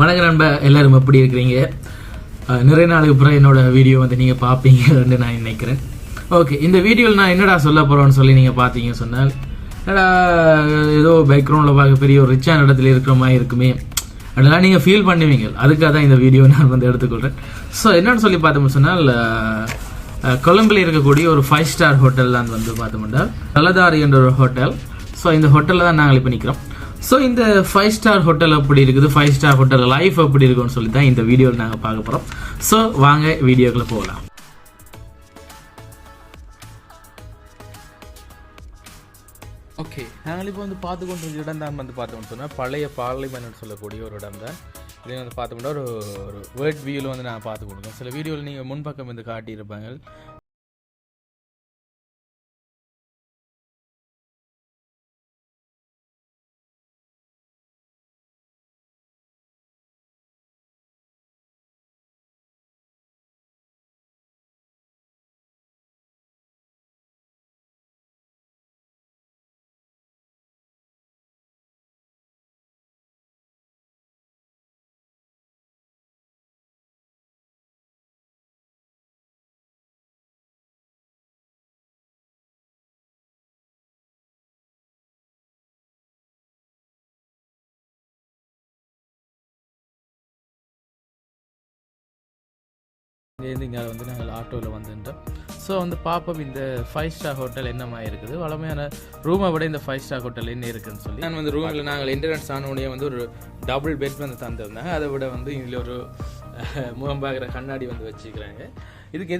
வணக்கம் நண்ப எல்லாரும் எப்படி இருக்கிறீங்க? நிறைய நாளுக்கு அப்புறம் என்னோட வீடியோ வந்து நீங்கள் பார்ப்பீங்கன்னு நான் நினைக்கிறேன். ஓகே இந்த வீடியோவில் நான் என்னடா சொல்ல போகிறோன்னு சொல்லி நீங்கள் பார்த்தீங்க சொன்னால் என்னடா ஏதோ பேக்ரவுண்டில் பார்க்க பெரிய ஒரு ரிச்சான இடத்துல இருக்கிற மாதிரி இருக்குமே. அப்படிலாம் நீங்கள் ஃபீல் பண்ணுவீங்க அதுக்காக தான் இந்த வீடியோ நான் வந்து எடுத்துக்கொள்கிறேன் ஸோ என்னென்னு சொல்லி பார்த்தோம்னு சொன்னால் கொலம்பில் கொழும்பில் இருக்கக்கூடிய ஒரு ஃபைவ் ஸ்டார் ஹோட்டல் தான் வந்து பார்த்தோம்னா தலதாரி என்ற ஒரு ஹோட்டல் ஸோ இந்த ஹோட்டலில் தான் நாங்கள் இப்போ நிற்கிறோம் ஸோ இந்த ஃபைவ் ஸ்டார் ஹோட்டல் எப்படி இருக்குது? ஃபைவ் ஸ்டார் ஹோட்டல் லைஃப் எப்படி இருக்கும்னு சொல்லி தான் இந்த வீடியோவில் நாங்கள் பார்க்க போகிறோம் ஸோ வாங்க வீடியோக்குள்ள போகலாம். ஓகே நாங்கள் இப்போ வந்து பார்த்து கொண்டு இடம் தான் வந்து பார்த்தோம்னு சொன்னால் பழைய பார்லிமெண்ட் சொல்லக்கூடிய ஒரு இடம் தான். இதை வந்து பார்த்தோம்னா ஒரு ஒரு வேர்ட் வியூவில் வந்து நான் பார்த்து கொடுக்கோம் சில வீடியோவில் நீங்கள் முன்பக்கம் வந்து காட்டியிருப்பாங்க. இங்கேருந்து இங்கே வந்து நாங்கள் ஆட்டோவில் வந்துட்டோம் ஸோ வந்து பார்ப்போம் இந்த ஃபைவ் ஸ்டார் ஹோட்டல் என்னமா இருக்குது? வளமையான ரூமை விட இந்த ஃபைவ் ஸ்டார் ஹோட்டல் என்ன இருக்குன்னு சொல்லி. நான் வந்து ரூமில் நாங்கள் என்ட்ரன்ஸ் ஆனோடனே வந்து ஒரு டபுள் பெட் வந்து தந்திருந்தாங்க அதை விட வந்து இதில் ஒரு முகம் பார்க்குற கண்ணாடி வந்து வச்சுக்கிறாங்க. இதுக்கு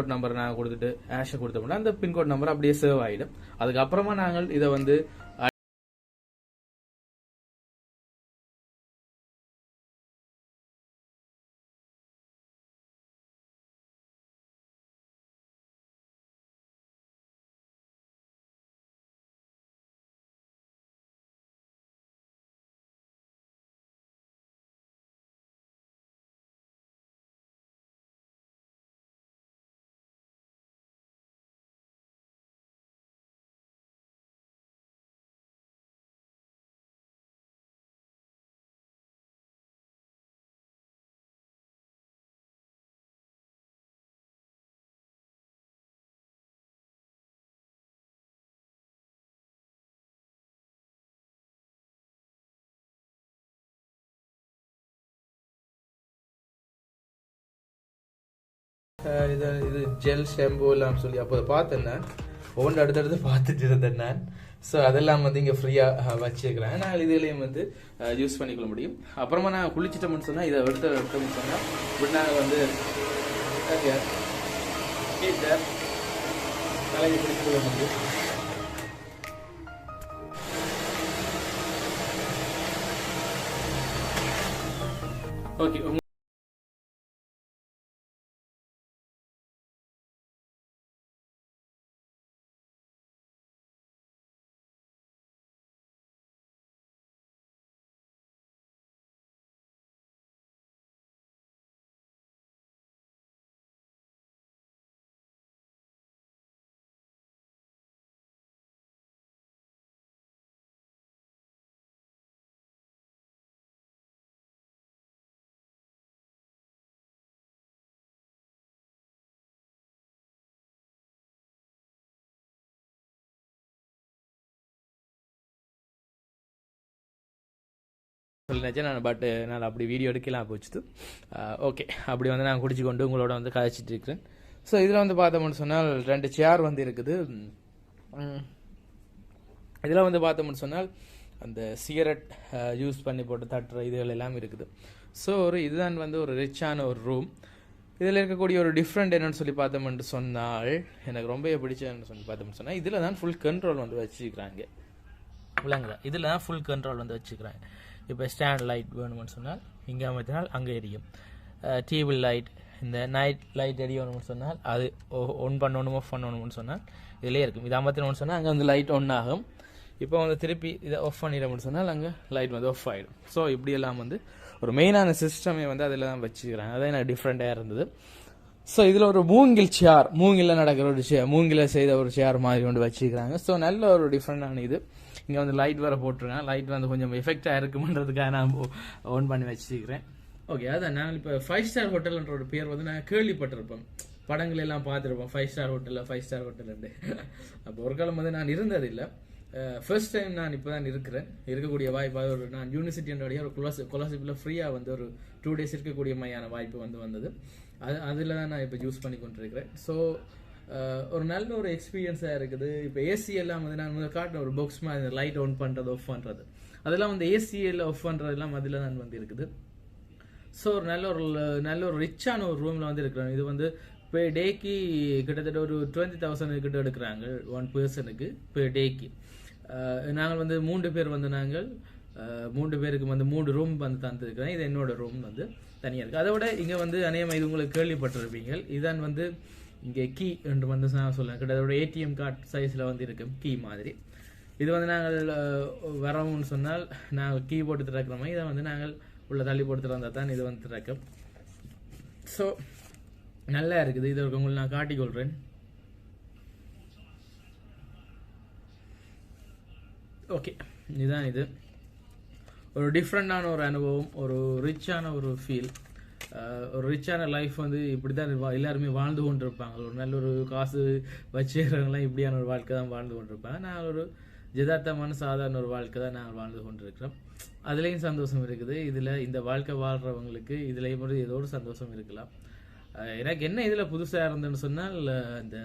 பின்கோட் நம்பர் நாங்கள் கொடுத்துட்டு ஆஷை கொடுத்தோம்னா அந்த பின்கோட் நம்பர் அப்படியே சேவ் ஆகிடும் அதுக்கப்புறமா நாங்கள் இதை வந்து இது இது ஜெல் ஷாம்பு எல்லாம் சொல்லி அப்போ பார்த்தேன் நான். ஒவ்வொன்று அடுத்தடுத்து பார்த்துட்டு இருந்தேன் நான். ஸோ அதெல்லாம் வந்து இங்கே ஃப்ரீயாக வச்சுருக்கிறேன். நான் இதுலேயும் வந்து யூஸ் பண்ணிக்கொள்ள முடியும். அப்புறமா நான் குளிச்சிட்டோம்னு சொன்னால் இதை எடுத்து எடுத்தோம்னு சொன்னால் இப்படி நாங்கள் வந்து தலையை முடியும். ஓகே சொல்லி நான் பட் நான் அப்படி வீடியோ எடுக்கலாம் போச்சு ஓகே அப்படி வந்து நான் குடிச்சு கொண்டு உங்களோட வந்து கதைச்சிட்டு இருக்கிறேன். ஸோ இதில் வந்து பார்த்தோம்னு சொன்னால் ரெண்டு சேர் வந்து இருக்குது. இதில் வந்து பார்த்தோம்னு சொன்னால் அந்த சிகரெட் யூஸ் பண்ணி போட்டு தட்டுற இதுகள் எல்லாம் இருக்குது. ஸோ ஒரு இதுதான் வந்து ஒரு ரிச்சான ஒரு ரூம் இதில் இருக்கக்கூடிய ஒரு டிஃப்ரெண்ட் என்னென்னு சொல்லி பார்த்தோம்னு சொன்னால் எனக்கு ரொம்ப பிடிச்சதுன்னு சொல்லி பார்த்தோம்னு சொன்னால் இதில் தான் ஃபுல் கண்ட்ரோல் வந்து வச்சுக்கிறாங்க விளங்குதா? இதில் தான் ஃபுல் கண்ட்ரோல் வந்து வச்சுக்கிறாங்க இப்போ ஸ்டாண்ட் லைட் வேணும்னு சொன்னால் இங்கே அமைத்தினால் அங்கே எரியும். டேபிள் லைட் இந்த நைட் லைட் எரியணும்னு சொன்னால் அது ஒன் பண்ணணும் ஆஃப் பண்ணணும்னு சொன்னால் இதிலே இருக்கும். இது அமர்த்தணும்னு சொன்னால் அங்கே வந்து லைட் ஒன் ஆகும். இப்போ வந்து திருப்பி இதை ஆஃப் பண்ணிடணும்னு சொன்னால் அங்கே லைட் வந்து ஆஃப் ஆகிடும் ஸோ இப்படியெல்லாம் வந்து ஒரு மெயினான சிஸ்டமே வந்து அதில் தான் வச்சுக்கிறாங்க. அதான் எனக்கு டிஃப்ரெண்ட்டாக இருந்தது. ஸோ இதில் ஒரு மூங்கில் சேர் மூங்கில் நடக்கிற ஒரு சேர் மூங்கில் செய்த ஒரு சேர் மாதிரி கொண்டு வச்சுக்கிறாங்க. ஸோ நல்ல ஒரு டிஃப்ரெண்டான இது. இங்கே வந்து லைட் வேறு போட்டிருக்கேன் லைட் வந்து கொஞ்சம் எஃபெக்டாக இருக்குமன்றதுக்காக நான் ஓன் பண்ணி வச்சுக்கிறேன் ஓகே அதான் நான் இப்போ ஃபைவ் ஸ்டார் ஹோட்டல்ன்ற ஒரு பேர் வந்து நான் கேள்விப்பட்டிருப்பேன். படங்கள் எல்லாம் பார்த்துருப்போம். ஃபைவ் ஸ்டார் ஹோட்டலில் ஃபைவ் ஸ்டார் ஹோட்டலுண்டு அப்போ ஒரு காலம் வந்து நான் இருந்ததில்லை. ஃபர்ஸ்ட் டைம் நான் இப்போ தான் இருக்கிறேன். இருக்கக்கூடிய வாய்ப்பாக ஒரு நான் யூனிவர்சிட்டியோடைய ஒரு கொலாசி கொலாசிப்பில் ஃப்ரீயாக வந்து ஒரு டூ டேஸ் இருக்கக்கூடிய மாதிரியான வாய்ப்பு வந்து வந்தது. அது அதில் தான் நான் இப்போ யூஸ் பண்ணி கொண்டிருக்கிறேன். ஸோ ஒரு நல்ல ஒரு எக்ஸ்பீரியன்ஸாக இருக்குது. இப்போ ஏசி எல்லாம் வந்து நான் காட்டின ஒரு பாக்ஸ் மாதிரி லைட் ஆன் பண்ணுறது ஆஃப் பண்ணுறது அதெல்லாம் வந்து ஏசியில் ஆஃப் பண்ணுறதெல்லாம் அதில் தான் வந்து இருக்குது. ஸோ ஒரு நல்ல ஒரு நல்ல ஒரு ரிச்சான ஒரு ரூமில் வந்து இருக்கிறோம் இது வந்து இப்போ டேக்கு கிட்டத்தட்ட ஒரு டுவெண்ட்டி தௌசண்ட் கிட்ட எடுக்கிறாங்க ஒன் பர்சனுக்கு பெர் டேக்கு நாங்கள் வந்து மூன்று பேர் வந்து நாங்கள் மூன்று பேருக்கு வந்து மூணு ரூம் வந்து தந்துருக்கிறேன் இது என்னோட ரூம் வந்து தனியாக இருக்குது அதை விட இங்கே வந்து அநேகமாக இது உங்களுக்கு கேள்விப்பட்டிருப்பீங்க. இதான் வந்து இங்கே கீ என்று வந்து நான் சொல்லுவேன் கிட்டத்தட்ட ஏடிஎம் கார்டு சைஸில் வந்து இருக்கும் கீ மாதிரி. இது வந்து நாங்கள் வரோம்னு சொன்னால் நாங்கள் கீ போட்டு திறக்கிற மாதிரி இதை வந்து நாங்கள் உள்ள தள்ளி போட்டு திறந்தால் தான் இது வந்து திறக்கும். ஸோ நல்லா இருக்குது. இது உங்களுக்கு நான் காட்டிக்கொள்கிறேன் ஓகே இதுதான் இது. ஒரு டிஃப்ரெண்டான ஒரு அனுபவம் ஒரு ரிச்சான ஒரு ஃபீல் ஒரு ரிச்சான லைஃப் வந்து இப்படி தான் எல்லாருமே வாழ்ந்து கொண்டு இருப்பாங்க ஒரு நல்ல ஒரு காசு வச்சுக்கிறவங்களாம் இப்படியான ஒரு வாழ்க்கை தான் வாழ்ந்து கொண்டு இருப்பாங்க நான் ஒரு ஜதார்த்தமான சாதாரண ஒரு வாழ்க்கை தான் நாங்கள் வாழ்ந்து கொண்டு இருக்கிறோம் அதுலேயும் சந்தோஷம் இருக்குது. இதில் இந்த வாழ்க்கை வாழ்கிறவங்களுக்கு இதுலேயும் ஒரு ஏதோ ஒரு சந்தோஷம் இருக்கலாம். எனக்கு என்ன இதில் புதுசாக இருந்ததுன்னு சொன்னால் இந்த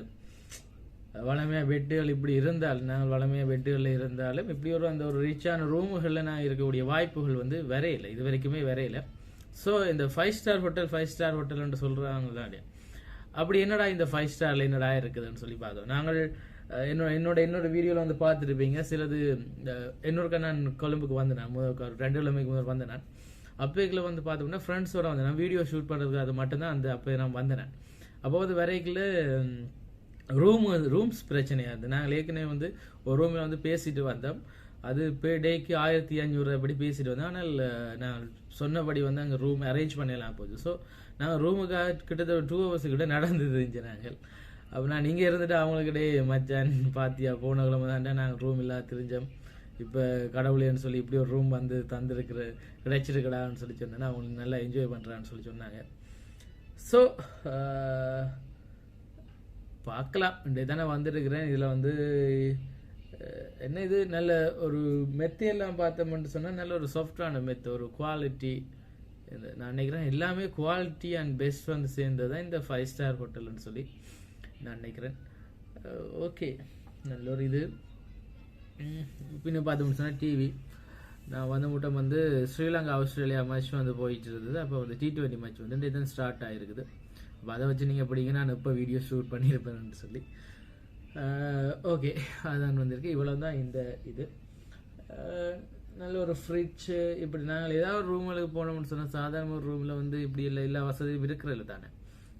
வளமையாக பெட்டுகள் இப்படி இருந்தால் நாங்கள் வளமையாக பெட்டுகளில் இருந்தாலும் இப்படி ஒரு அந்த ஒரு ரிச்சான ரூமுகளில் நான் இருக்கக்கூடிய வாய்ப்புகள் வந்து வரையில. இது வரைக்குமே வரையில. ஸோ இந்த five star hotel five star ஹோட்டல்னு சொல்கிறாங்க அப்படி என்னடா இந்த ஃபைவ் ஸ்டாரில் என்னடா இருக்குதுன்னு சொல்லி பார்த்தோம். நாங்கள் என்னோட என்னோட என்னோட வீடியோவில் வந்து பார்த்துருப்பீங்க. சிலது இன்னொருக்கா நான் கொழும்புக்கு வந்தேன். நான் முதல் ரெண்டு கிழமைக்கு முதல் வந்தேன் நான். அப்போக்கில் வந்து பார்த்தோம்னா ஃப்ரெண்ட்ஸோட வந்தேன். நான் வீடியோ ஷூட் பண்ணுறதுக்கு அது மட்டும்தான் அந்த அப்போ நான் வந்தேன் அப்போ வந்து வரைக்கில் ரூம் ரூம்ஸ் பிரச்சனையாக இருந்தது. நாங்கள் ஏற்கனவே வந்து ஒரு ரூமில் வந்து பேசிட்டு வந்தோம். அது பே டேக்கு ஆயிரத்தி அஞ்சூறு அப்படி பேசிட்டு வந்தேன். ஆனால் நான் சொன்னபடி வந்து அங்கே ரூம் அரேஞ்ச் பண்ணலாம் போச்சு. ஸோ நாங்கள் ரூமுக்காக கிட்டத்தட்ட டூ ஹவர்ஸ் கிட்ட நடந்து தெரிஞ்சு நாங்கள். அப்போ நான் இங்கே இருந்துட்டு அவங்களுக்கிட்டே மச்சான் பாத்தியா போன கிழமை தாண்டா நாங்கள் ரூம் இல்லாத தெரிஞ்சோம். இப்போ கடவுளேன்னு சொல்லி இப்படி ஒரு ரூம் வந்து தந்துருக்குற கிடைச்சிருக்கடான்னு சொல்லி சொன்னேன்னா அவங்களுக்கு நல்லா என்ஜாய் பண்ணுறான்னு சொல்லி சொன்னாங்க. ஸோ பார்க்கலாம். இப்படி தானே வந்துருக்கிறேன். இதில் வந்து என்ன இது? நல்ல ஒரு மெத்தையெல்லாம் பார்த்தோம்னு சொன்னால் நல்ல ஒரு சாஃப்டான மெத்தை ஒரு குவாலிட்டி நான் நினைக்கிறேன் எல்லாமே குவாலிட்டி அண்ட் பெஸ்ட் வந்து சேர்ந்தது தான் இந்த ஃபைவ் ஸ்டார் ஹோட்டல்னு சொல்லி நான் நினைக்கிறேன். ஓகே நல்ல ஒரு இது. பின்ன பார்த்தோம்னு சொன்னால் டிவி நான் வந்து மட்டும் வந்து ஸ்ரீலங்கா ஆஸ்திரேலியா மேட்ச் வந்து போயிட்டு இருந்தது. அப்போ வந்து டி டுவெண்ட்டி மேட்ச் வந்து இதுதான் ஸ்டார்ட் ஆகிருக்குது அப்போ அதை வச்சு நீங்கள் படிங்க நான் இப்போ வீடியோ ஷூட் பண்ணியிருப்பேன்னு சொல்லி. ஓகே. அதான் வந்திருக்கு. இவ்வளோ தான் இந்த இது. நல்ல ஒரு ஃப்ரிட்ஜு இப்படி நாங்கள் ஏதாவது ஒரு ரூமுக்கு போனோம்னு சொன்னால் சாதாரண ஒரு ரூமில் வந்து இப்படி இல்லை எல்லா வசதியும் இருக்கிறதில்ல தானே.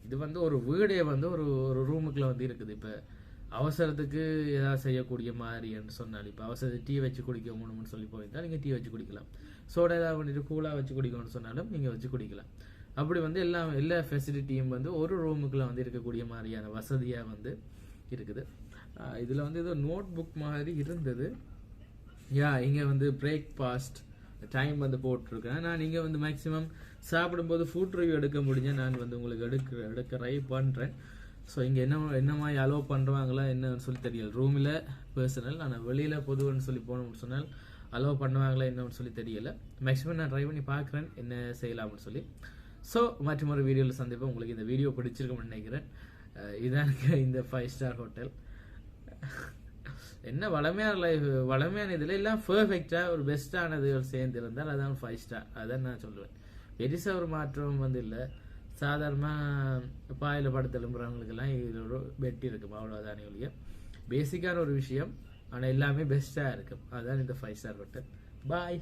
இது வந்து ஒரு வீடே வந்து ஒரு ஒரு ரூமுக்குள்ள வந்து இருக்குது. இப்போ அவசரத்துக்கு ஏதாவது செய்யக்கூடிய மாதிரின்னு சொன்னால் இப்போ அவசர டீ வச்சு குடிக்க முடியும்னு சொல்லி போயிருந்தால் நீங்கள் டீ வச்சு குடிக்கலாம். சோடா ஏதாவது பண்ணிட்டு கூலாக வச்சு குடிக்கணும்னு சொன்னாலும் நீங்கள் வச்சு குடிக்கலாம். அப்படி வந்து எல்லா எல்லா ஃபெசிலிட்டியும் வந்து ஒரு ரூமுக்குள்ள வந்து இருக்கக்கூடிய மாதிரியான வசதியாக வந்து இருக்குது. இதில் வந்து ஏதோ நோட் புக் மாதிரி இருந்தது. யா இங்கே வந்து பிரேக்ஃபாஸ்ட் டைம் வந்து போட்டிருக்கேன். நான் இங்கே வந்து மேக்ஸிமம் சாப்பிடும்போது ஃபுட் ரிவ்யூ எடுக்க முடிஞ்ச நான் வந்து உங்களுக்கு எடுக்க எடுக்க ட்ரை பண்ணுறேன் ஸோ இங்கே என்ன என்ன மாதிரி அலோவ் பண்ணுறாங்களா என்னன்னு சொல்லி தெரியல. ரூமில் பர்சனல் ஆனால் வெளியில் பொதுவன்னு சொல்லி போகணும்னு சொன்னால் அலோவ் பண்ணுவாங்களா என்னன்னு சொல்லி தெரியல. மேக்ஸிமம் நான் ட்ரை பண்ணி பார்க்குறேன் என்ன செய்யலாம்னு சொல்லி. ஸோ மற்றும் ஒரு வீடியோவில் சந்திப்பேன் உங்களுக்கு இந்த வீடியோ பிடிச்சிருக்கும்னு நினைக்கிறேன். இதான் இந்த ஃபைவ் ஸ்டார் ஹோட்டல் என்ன வளமையான லைஃப் வளமையான இதில் எல்லாம் பெர்ஃபெக்டாக ஒரு பெஸ்ட்டானதுகள் சேர்ந்து இருந்தால் அதான் ஃபைவ் ஸ்டார் அதான் நான் சொல்லுவேன். பெருசாக ஒரு மாற்றம் வந்து இல்லை. சாதாரணமாக பாயில் படுத்து எழும்புறவங்களுக்கெல்லாம் இதோட பெட்டி இருக்கும். அவ்வளோதானே ஒழிய. பேசிக்கான ஒரு விஷயம் ஆனால் எல்லாமே பெஸ்ட்டாக இருக்கும். அதுதான் இந்த ஃபைவ் ஸ்டார் ஹோட்டல் பாய்